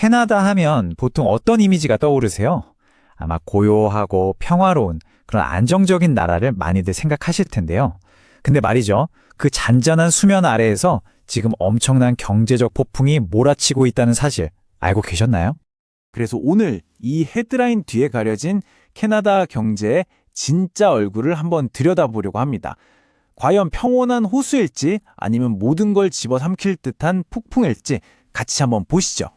캐나다 하면 보통 어떤 이미지가 떠오르세요? 아마 고요하고 평화로운 그런 안정적인 나라를 많이들 생각하실 텐데요. 근데 말이죠. 그 잔잔한 수면 아래에서 지금 엄청난 경제적 폭풍이 몰아치고 있다는 사실 알고 계셨나요? 그래서 오늘 이 헤드라인 뒤에 가려진 캐나다 경제의 진짜 얼굴을 한번 들여다보려고 합니다. 과연 평온한 호수일지 아니면 모든 걸 집어삼킬 듯한 폭풍일지 같이 한번 보시죠.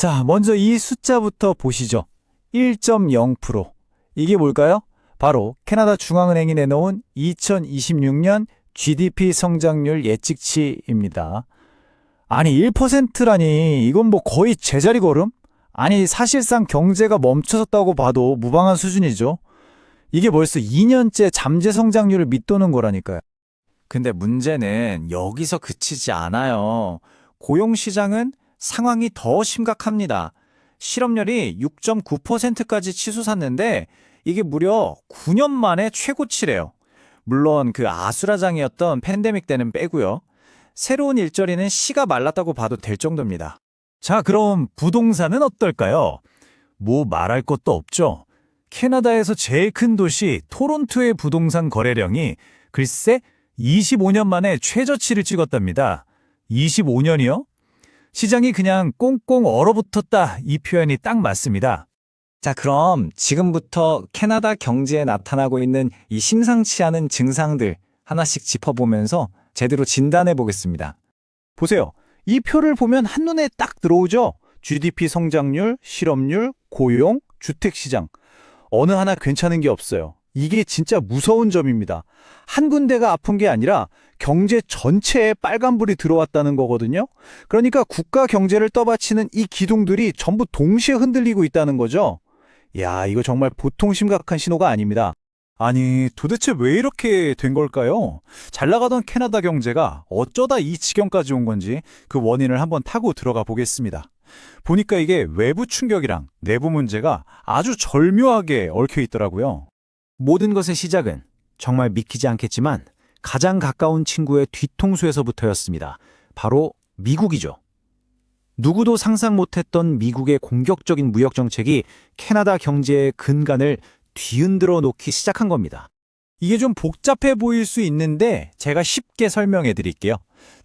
자, 먼저 이 숫자부터 보시죠. 1.0%. 이게 뭘까요? 바로 캐나다 중앙은행이 내놓은 2026년 GDP 성장률 예측치입니다. 아니 1%라니 이건 뭐 거의 제자리 걸음? 아니 사실상 경제가 멈춰섰다고 봐도 무방한 수준이죠. 이게 벌써 2년째 잠재 성장률을 밑도는 거라니까요. 근데 문제는 여기서 그치지 않아요. 고용 시장은 상황이 더 심각합니다. 실업률이 6.9%까지 치솟았는데 이게 무려 9년 만에 최고치래요. 물론 그 아수라장이었던 팬데믹 때는 빼고요. 새로운 일자리는 씨가 말랐다고 봐도 될 정도입니다. 자, 그럼 부동산은 어떨까요? 뭐 말할 것도 없죠. 캐나다에서 제일 큰 도시 토론토의 부동산 거래량이 글쎄 25년 만에 최저치를 찍었답니다. 25년이요? 시장이 그냥 꽁꽁 얼어붙었다 이 표현이 딱 맞습니다. 자, 그럼 지금부터 캐나다 경제에 나타나고 있는 이 심상치 않은 증상들 하나씩 짚어보면서 제대로 진단해 보겠습니다. 보세요. 이 표를 보면 한눈에 딱 들어오죠? GDP 성장률, 실업률, 고용, 주택시장. 어느 하나 괜찮은 게 없어요. 이게 진짜 무서운 점입니다. 한 군데가 아픈 게 아니라 경제 전체에 빨간불이 들어왔다는 거거든요. 그러니까 국가 경제를 떠받치는 이 기둥들이 전부 동시에 흔들리고 있다는 거죠. 야, 이거 정말 보통 심각한 신호가 아닙니다. 아니, 도대체 왜 이렇게 된 걸까요? 잘 나가던 캐나다 경제가 어쩌다 이 지경까지 온 건지 그 원인을 한번 타고 들어가 보겠습니다. 보니까 이게 외부 충격이랑 내부 문제가 아주 절묘하게 얽혀 있더라고요. 모든 것의 시작은 정말 믿기지 않겠지만 가장 가까운 친구의 뒤통수에서부터였습니다. 바로 미국이죠. 누구도 상상 못했던 미국의 공격적인 무역 정책이 캐나다 경제의 근간을 뒤흔들어 놓기 시작한 겁니다. 이게 좀 복잡해 보일 수 있는데 제가 쉽게 설명해 드릴게요.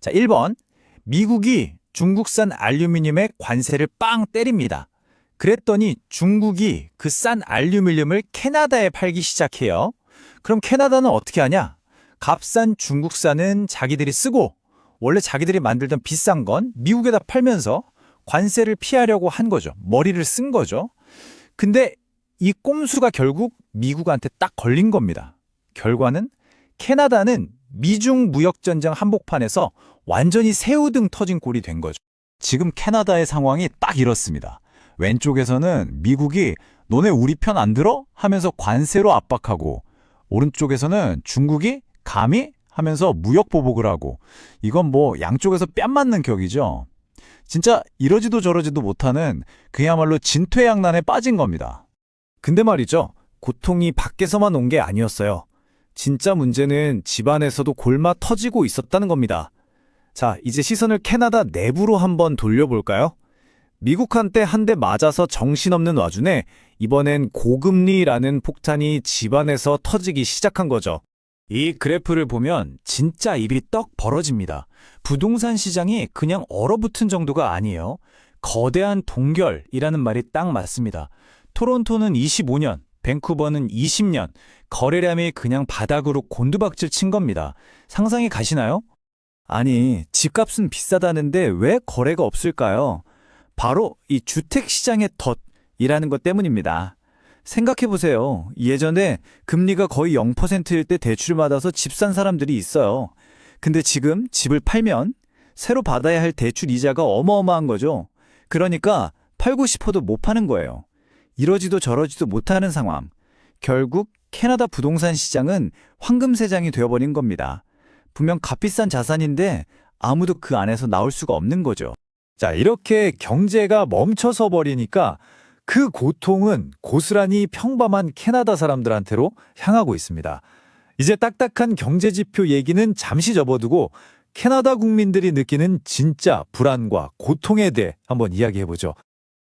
자, 1번. 미국이 중국산 알루미늄에 관세를 빵 때립니다. 그랬더니 중국이 그 싼 알루미늄을 캐나다에 팔기 시작해요. 그럼 캐나다는 어떻게 하냐? 값싼 중국산은 자기들이 쓰고 원래 자기들이 만들던 비싼 건 미국에다 팔면서 관세를 피하려고 한 거죠. 머리를 쓴 거죠. 근데 이 꼼수가 결국 미국한테 딱 걸린 겁니다. 결과는 캐나다는 미중 무역전쟁 한복판에서 완전히 새우등 터진 꼴이 된 거죠. 지금 캐나다의 상황이 딱 이렇습니다. 왼쪽에서는 미국이 너네 우리 편 안 들어? 하면서 관세로 압박하고 오른쪽에서는 중국이 감히 하면서 무역 보복을 하고 이건 뭐 양쪽에서 뺨 맞는 격이죠. 진짜 이러지도 저러지도 못하는 그야말로 진퇴양난에 빠진 겁니다. 근데 말이죠. 고통이 밖에서만 온 게 아니었어요. 진짜 문제는 집안에서도 골마 터지고 있었다는 겁니다. 자, 이제 시선을 캐나다 내부로 한번 돌려볼까요? 미국한테 한 대 맞아서 정신없는 와중에 이번엔 고금리라는 폭탄이 집안에서 터지기 시작한 거죠. 이 그래프를 보면 진짜 입이 떡 벌어집니다. 부동산 시장이 그냥 얼어붙은 정도가 아니에요. 거대한 동결이라는 말이 딱 맞습니다. 토론토는 25년, 밴쿠버는 20년, 거래량이 그냥 바닥으로 곤두박질 친 겁니다. 상상이 가시나요? 아니, 집값은 비싸다는데 왜 거래가 없을까요? 바로 이 주택 시장의 덫이라는 것 때문입니다. 생각해 보세요. 예전에 금리가 거의 0%일 때 대출을 받아서 집 산 사람들이 있어요. 근데 지금 집을 팔면 새로 받아야 할 대출 이자가 어마어마한 거죠. 그러니까 팔고 싶어도 못 파는 거예요. 이러지도 저러지도 못하는 상황. 결국 캐나다 부동산 시장은 황금세장이 되어버린 겁니다. 분명 값비싼 자산인데 아무도 그 안에서 나올 수가 없는 거죠. 자, 이렇게 경제가 멈춰서 버리니까 그 고통은 고스란히 평범한 캐나다 사람들한테로 향하고 있습니다. 이제 딱딱한 경제 지표 얘기는 잠시 접어두고 캐나다 국민들이 느끼는 진짜 불안과 고통에 대해 한번 이야기해 보죠.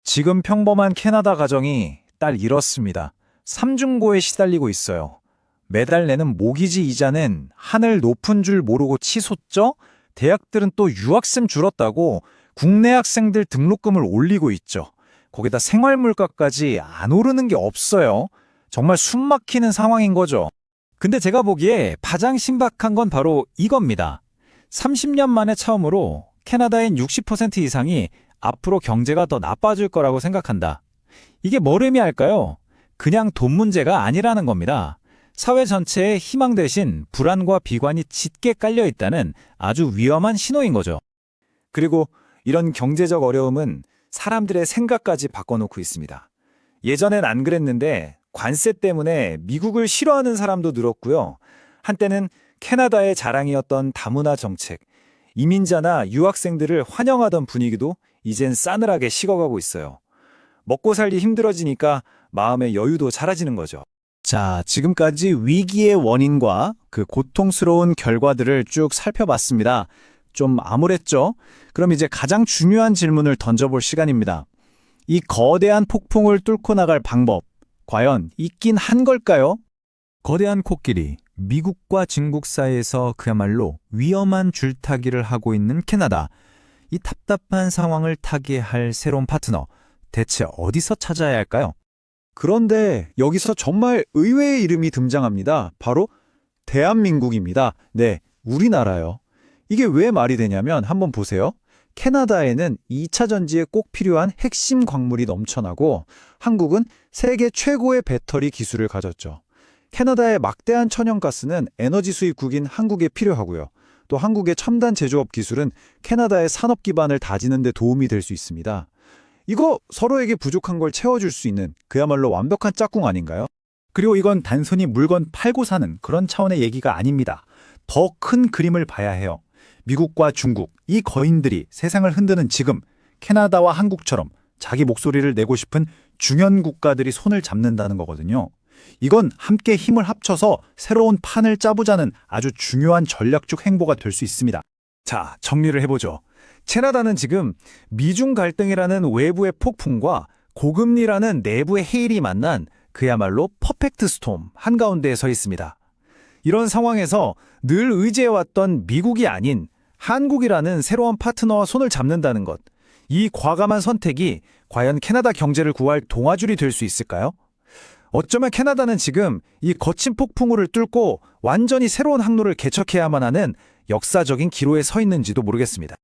지금 평범한 캐나다 가정이 딸 이렇습니다. 삼중고에 시달리고 있어요. 매달 내는 모기지 이자는 하늘 높은 줄 모르고 치솟죠? 대학들은 또 유학생 줄었다고 국내 학생들 등록금을 올리고 있죠. 거기다 생활물가까지 안 오르는 게 없어요. 정말 숨 막히는 상황인 거죠. 근데 제가 보기에 가장 신박한 건 바로 이겁니다. 30년 만에 처음으로 캐나다인 60% 이상이 앞으로 경제가 더 나빠질 거라고 생각한다. 이게 뭘 의미할까요? 그냥 돈 문제가 아니라는 겁니다. 사회 전체에 희망 대신 불안과 비관이 짙게 깔려 있다는 아주 위험한 신호인 거죠. 그리고 이런 경제적 어려움은 사람들의 생각까지 바꿔놓고 있습니다. 예전엔 안 그랬는데 관세 때문에 미국을 싫어하는 사람도 늘었고요. 한때는 캐나다의 자랑이었던 다문화 정책, 이민자나 유학생들을 환영하던 분위기도 이젠 싸늘하게 식어가고 있어요. 먹고 살기 힘들어지니까 마음의 여유도 사라지는 거죠. 자, 지금까지 위기의 원인과 그 고통스러운 결과들을 쭉 살펴봤습니다. 좀 암울했죠? 그럼 이제 가장 중요한 질문을 던져볼 시간입니다. 이 거대한 폭풍을 뚫고 나갈 방법, 과연 있긴 한 걸까요? 거대한 코끼리, 미국과 중국 사이에서 그야말로 위험한 줄타기를 하고 있는 캐나다. 이 답답한 상황을 타게 할 새로운 파트너, 대체 어디서 찾아야 할까요? 그런데 여기서 정말 의외의 이름이 등장합니다. 바로 대한민국입니다. 네, 우리나라요. 이게 왜 말이 되냐면 한번 보세요. 캐나다에는 2차 전지에 꼭 필요한 핵심 광물이 넘쳐나고 한국은 세계 최고의 배터리 기술을 가졌죠. 캐나다의 막대한 천연가스는 에너지 수입국인 한국에 필요하고요. 또 한국의 첨단 제조업 기술은 캐나다의 산업 기반을 다지는 데 도움이 될 수 있습니다. 이거 서로에게 부족한 걸 채워줄 수 있는 그야말로 완벽한 짝꿍 아닌가요? 그리고 이건 단순히 물건 팔고 사는 그런 차원의 얘기가 아닙니다. 더 큰 그림을 봐야 해요. 미국과 중국, 이 거인들이 세상을 흔드는 지금 캐나다와 한국처럼 자기 목소리를 내고 싶은 중현 국가들이 손을 잡는다는 거거든요. 이건 함께 힘을 합쳐서 새로운 판을 짜보자는 아주 중요한 전략적 행보가 될 수 있습니다. 자, 정리를 해보죠. 캐나다는 지금 미중 갈등이라는 외부의 폭풍과 고금리라는 내부의 해일이 만난 그야말로 퍼펙트 스톰 한가운데에 서 있습니다. 이런 상황에서 늘 의지해왔던 미국이 아닌 한국이라는 새로운 파트너와 손을 잡는다는 것. 이 과감한 선택이 과연 캐나다 경제를 구할 동아줄이 될 수 있을까요? 어쩌면 캐나다는 지금 이 거친 폭풍우를 뚫고 완전히 새로운 항로를 개척해야만 하는 역사적인 기로에 서 있는지도 모르겠습니다.